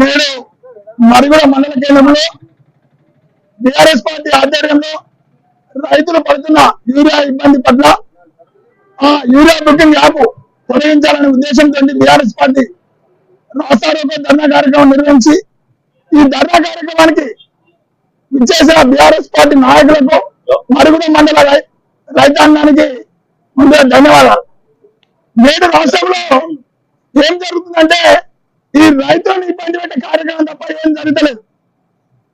నేను మరుగుడ మండల కేంద్రంలో బీఆర్ఎస్ పార్టీ ఆధ్వర్యంలో రైతులు పడుతున్న యూరియా ఇబ్బంది పట్ల ఆ యూరియా బుకింగ్ యాప్ తొలగించాలనే ఉద్దేశంతో బీఆర్ఎస్ పార్టీ రాష్ట్రారోగ్య ధర్నా కార్యక్రమం నిర్వహించి ఈ ధర్నా కార్యక్రమానికి విచ్చేసిన బీఆర్ఎస్ పార్టీ నాయకులకు మరుగుడ మండల రైతాంగానికి ముందుగా ధన్యవాదాలు. నేడు రాష్ట్రంలో ఏం జరుగుతుందంటే ఈ రైతులను ఇబ్బంది పెట్టే కార్యక్రమం తప్ప ఏం జరగలేదు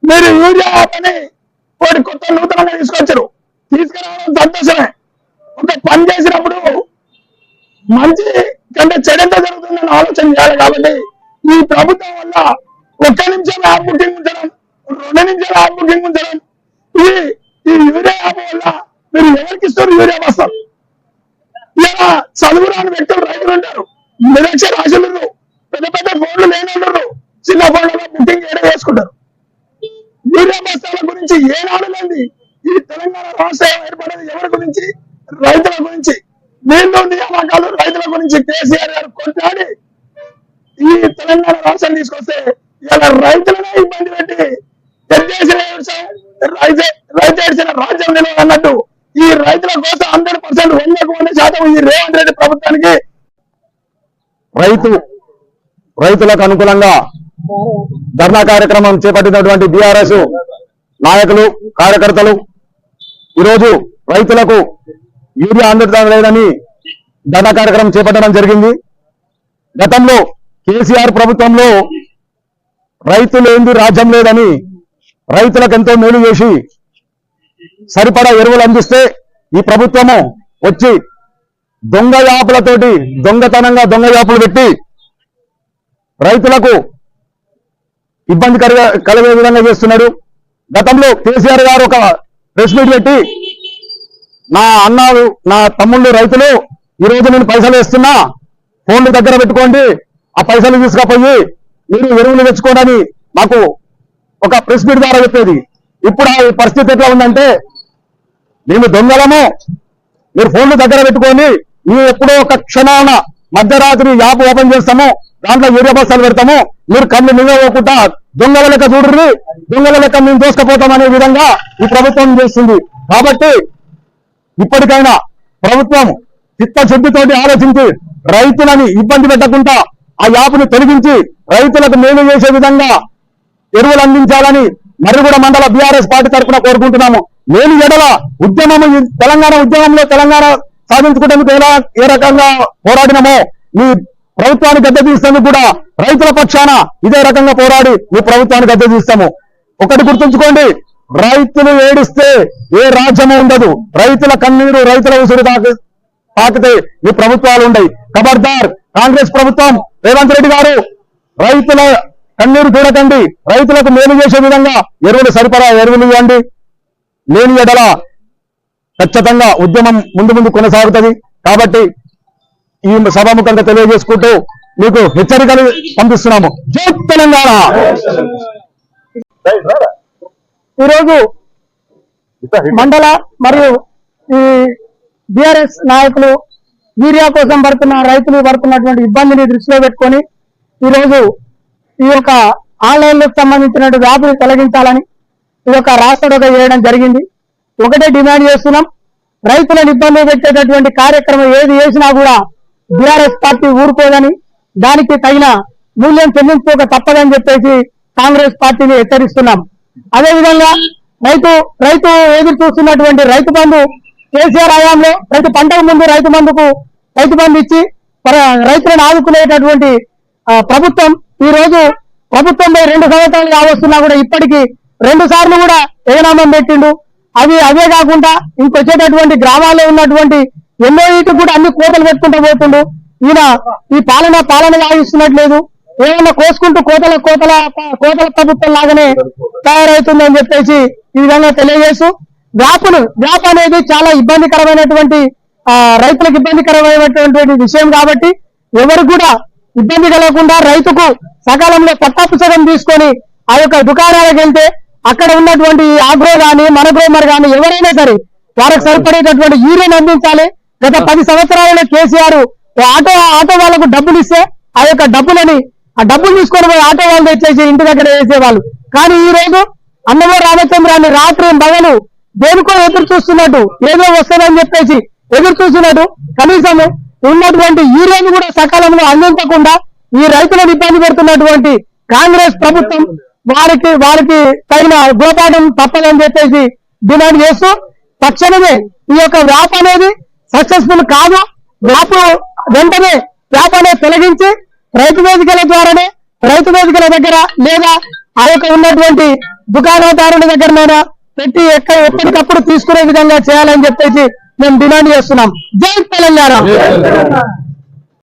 మీరు యూరియా అని ఒకటి కొత్త నూతనంగా తీసుకొచ్చారు. తీసుకురావడం సంతోషమే. ఒక పని చేసినప్పుడు మంచి కంటే చెడంత జరుగుతుందని ఆలోచన చేయాలి కాబట్టి ఈ ప్రభుత్వం వల్ల ఒక్క నిమిషం యాప్ బుకింగ్ ఉంచడం రెండు నిమిషాలు యాప్ బుకింగ్ ఉంచడం ఈ ఈ యూరియా యాప్ వల్ల మీరు ఎవరికి ఇస్తారు యూరియా వస్తారు ఇలా చదువురాని వ్యక్తులు రైతులు ఉంటారు. నిరక్ష రాజులు పెద్ద పెద్ద ఫోన్లు లేని చిన్న ఫోన్లలో బుకింగ్ ఏడా చేసుకుంటారు? యూరియా బస్తాల గురించి ఏనాడు లేని ఈ తెలంగాణ రాష్ట్రం ఏర్పడేది ఎవరి గురించి? రైతుల గురించి. నీళ్ళు నియామకాలు రైతుల గురించి కేసీఆర్ గారు కొట్లాడి ఈ తెలంగాణ రాష్ట్రం తీసుకొస్తే ఇలా రైతులనే ఇబ్బంది పెట్టి చేసిన రైతు రైతు ఏడ్చిన రాజ్యం నిలవదు అన్నట్టు ఈ రైతుల కోసం హండ్రెడ్ పర్సెంట్ వందకు వంద శాతం ఈ రేవంత్ రెడ్డి ప్రభుత్వానికి రైతు రైతులకు అనుకూలంగా ధర్నా కార్యక్రమం చేపట్టినటువంటి బీఆర్ఎస్ నాయకులు కార్యకర్తలు ఈరోజు రైతులకు యూరియా అందడం లేదని ధర్నా కార్యక్రమం చేపట్టడం జరిగింది. గతంలో కేసీఆర్ ప్రభుత్వంలో రైతు లేని రాజ్యం లేదని రైతులకు ఎంతో మేలు చేసి సరిపడా ఎరువులు అందిస్తే ఈ ప్రభుత్వము వచ్చి దొంగ యాపులతోటి దొంగతనంగా దొంగ యాపులు పెట్టి రైతులకు ఇబ్బంది కలిగే కలిగే విధంగా చేస్తున్నాడు. గతంలో కేసీఆర్ గారు ఒక ప్రెస్ మీట్ పెట్టి నా అన్నాలు నా తమ్ముళ్ళు రైతులు ఈరోజు నేను పైసలు వేస్తున్నా ఫోన్లు దగ్గర పెట్టుకోండి ఆ పైసలు తీసుకుపోయి మీరు ఎరువులు తెచ్చుకోండి మాకు ఒక ప్రెస్ మీట్ ద్వారా చెప్పేది. ఇప్పుడు ఆ పరిస్థితి ఎట్లా ఉందంటే మేము దొంగలము. మీరు ఫోన్లు దగ్గర పెట్టుకొని మీరు ఎప్పుడో ఒక క్షణాన మధ్యరాత్రి యాప్ ఓపెన్ చేస్తాము దాంట్లో యూరియా బస్తాలు పెడతాము మీరు కళ్ళు నిలవకుండా దొంగల లెక్క చూడరు దొంగల లెక్క మేము దోసుకపోతాం అనే విధంగా ఈ ప్రభుత్వం చేస్తుంది. కాబట్టి ఇప్పటికైనా ప్రభుత్వం చిత్తశుద్ధితోటి ఆలోచించి రైతులని ఇబ్బంది పెట్టకుండా ఆ యాప్ను తొలగించి రైతులకు మేలు చేసే విధంగా ఎరువులు అందించాలని మరుగుడ మండల బీఆర్ఎస్ పార్టీ తరఫున కోరుకుంటున్నాము. నేను ఎడల ఉద్యమం తెలంగాణ ఉద్యమంలో తెలంగాణ సాధించుకోవడానికి ఎలా ఏ రకంగా పోరాడినామో మీ ప్రభుత్వాన్ని గద్దె తీసేందుకు కూడా రైతుల పక్షాన ఇదే రకంగా పోరాడి మీ ప్రభుత్వాన్ని గద్దె తీస్తాము ఒకటి గుర్తుంచుకోండి రైతులు ఏడిస్తే ఏ రాజ్యము ఉండదు. రైతుల కన్నీరు రైతుల ఉసురు తాకి తాకితే మీ ప్రభుత్వాలు ఉండయి. ఖబర్దార్ కాంగ్రెస్ ప్రభుత్వం రేవంత్ రెడ్డి గారు రైతుల కన్నీరు చూడకండి రైతులకు మేలు చేసే విధంగా ఎరువులు సరిపడా ఎరువులు ఇవ్వండి. లేని ఎడల ఖచ్చితంగా ఉద్యమం ముందు ముందు కొనసాగుతుంది. కాబట్టి ఈ సభాముఖంగా తెలియజేసుకుంటూ మీకు హెచ్చరికలు పంపిస్తున్నాము. జై తెలంగాణ! ఈరోజు మండల మరియు ఈ బిఆర్ఎస్ నాయకులు యూరియా కోసం పడుతున్న రైతులు పడుతున్నటువంటి ఇబ్బందిని దృష్టిలో పెట్టుకొని ఈరోజు ఈ యొక్క ఆన్లైన్లో సంబంధించిన వ్యాపులు తొలగించాలని ఈ యొక్క రాష్ట్రంలో చేయడం జరిగింది. ఒకటే డిమాండ్ చేస్తున్నాం. రైతులను ఇబ్బంది పెట్టేటటువంటి కార్యక్రమం ఏది చేసినా కూడా బీఆర్ఎస్ పార్టీ ఊరుకోదని దానికి తగిన మూల్యం చెల్లించుకోక తప్పదని చెప్పేసి కాంగ్రెస్ పార్టీని హెచ్చరిస్తున్నాం. అదేవిధంగా రైతు రైతు ఎదురు చూస్తున్నటువంటి రైతు బంధు కేసీఆర్ హయాంలో ప్రతి పంటకు ముందు రైతు బంధుకు రైతు బంధు ఇచ్చి పర- రైతులను ఆదుకునేటటువంటి ప్రభుత్వం ఈ రోజు ప్రభుత్వంపై రెండు సంవత్సరాలు కావస్తున్నా కూడా ఇప్పటికీ రెండు సార్లు కూడా ఎగనామం పెట్టిండు. అవి అవే కాకుండా ఇంకొచ్చేటటువంటి గ్రామాల్లో ఉన్నటువంటి ఎన్నో ఇటు కూడా అన్ని కోతలు పెట్టుకుంటూ పోతుండు. ఈయన ఈ పాలన పాలన లాగిస్తున్నట్లేదు ఏమన్నా కోసుకుంటూ కోతల కోతల కోతల ప్రభుత్వం లాగానే తయారవుతుందని చెప్పేసి ఈ విధంగా తెలియజేస్తూ వ్యాపులు వ్యాప్ అనేది చాలా ఇబ్బందికరమైనటువంటి ఆ, రైతులకు ఇబ్బందికరమైనటువంటి విషయం కాబట్టి ఎవరు కూడా ఇబ్బంది కలగకుండా రైతుకు సకాలంలో కొత్త పుస్తకం తీసుకొని ఆ యొక్క దుకాణాలకు వెళ్తే అక్కడ ఉన్నటువంటి ఆగ్రో గాని మనగ్రోమర్ గాని ఎవరైనా సరే వారికి సరిపడేటటువంటి యూరియన్ అందించాలి. గత పది సంవత్సరాలలో కేసీఆర్ ఓ ఆటో ఆటో వాళ్ళకు డబ్బులు ఇస్తే ఆ యొక్క డబ్బులని ఆ డబ్బులు తీసుకొని పోయి ఆటో వాళ్ళు తెచ్చేసి ఇంటి దగ్గర వేసేవాళ్ళు. కానీ ఈ రోజు అన్నమో రామచంద్రాన్ని రాత్రి మగలు దేనికో ఎదురు చూస్తున్నట్టు ఏదో వస్తుందని చెప్పేసి ఎదురు చూస్తున్నట్టు కనీసం ఉన్నటువంటి యూరియాను కూడా సకాలంలో అందించకుండా ఈ రైతులను ఇబ్బంది పెడుతున్నటువంటి కాంగ్రెస్ ప్రభుత్వం వారికి వారికి తగిన గోపాఠం తప్పదని చెప్పేసి డిమాండ్ చేస్తూ తక్షణమే ఈ యొక్క వ్యాప్ అనేది సక్సెస్ఫుల్ కాదు. వ్యాప్ వెంటనే వ్యాప్ అనేది తొలగించి రైతు వేదికల ద్వారానే రైతు వేదికల దగ్గర లేదా ఆ యొక్క ఉన్నటువంటి దుకాణదారుల దగ్గరనైనా పెట్టి ఎక్కడ ఎప్పటికప్పుడు తీసుకునే విధంగా చేయాలని చెప్పేసి మేము డిమాండ్ చేస్తున్నాం. జై తెలంగాణ!